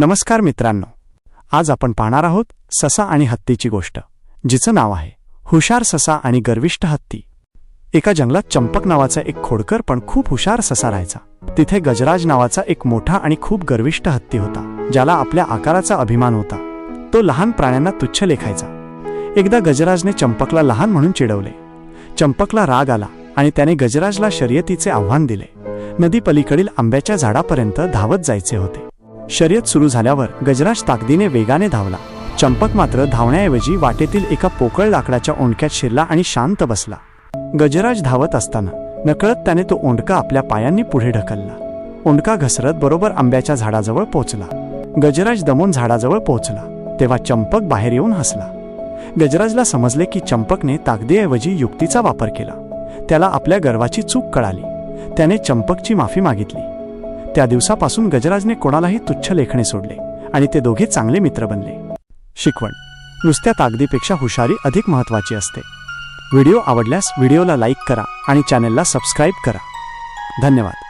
नमस्कार मित्रांनो. आज आपण पाहणार आहोत ससा आणि हत्तीची गोष्ट जिचं नाव आहे हुशार ससा आणि गर्विष्ठ हत्ती. एका जंगलात चंपक नावाचा एक खोडकर पण खूप हुशार ससा राहायचा. तिथे गजराज नावाचा एक मोठा आणि खूप गर्विष्ठ हत्ती होता ज्याला आपल्या आकाराचा अभिमान होता. तो लहान प्राण्यांना तुच्छ लेखायचा. एकदा गजराजने चंपकला लहान म्हणून चिडवले. चंपकला राग आला आणि त्याने गजराजला शर्यतीचे आव्हान दिले. नदी पलीकडील आंब्याच्या झाडापर्यंत धावत जायचे होते. शर्यत सुरू झाल्यावर गजराज ताकदीने वेगाने धावला. चंपक मात्र धावण्याऐवजी वाटेतील एका पोकळ लाकडाच्या ओंडक्यात शिरला आणि शांत बसला. गजराज धावत असताना नकळत त्याने तो ओंडका आपल्या पायांनी पुढे ढकलला. ओंडका घसरत बरोबर आंब्याच्या झाडाजवळ पोहोचला गजराज दमून झाडाजवळ पोहोचला तेव्हा चंपक बाहेर येऊन हसला. गजराजला समजले की चंपकने ताकदीऐवजी युक्तीचा वापर केला. त्याला आपल्या गर्वाची चूक कळाली. त्याने चंपकची माफी मागितली. त्या दिवसापासून गजराजने कोणालाही तुच्छ लेखणे सोडले आणि ते दोघे चांगले मित्र बनले. शिकवण. नुसत्या ताकदीपेक्षा हुशारी अधिक महत्त्वाची असते. व्हिडिओ आवडल्यास व्हिडिओला लाईक करा आणि चॅनेलला सबस्क्राईब करा. धन्यवाद.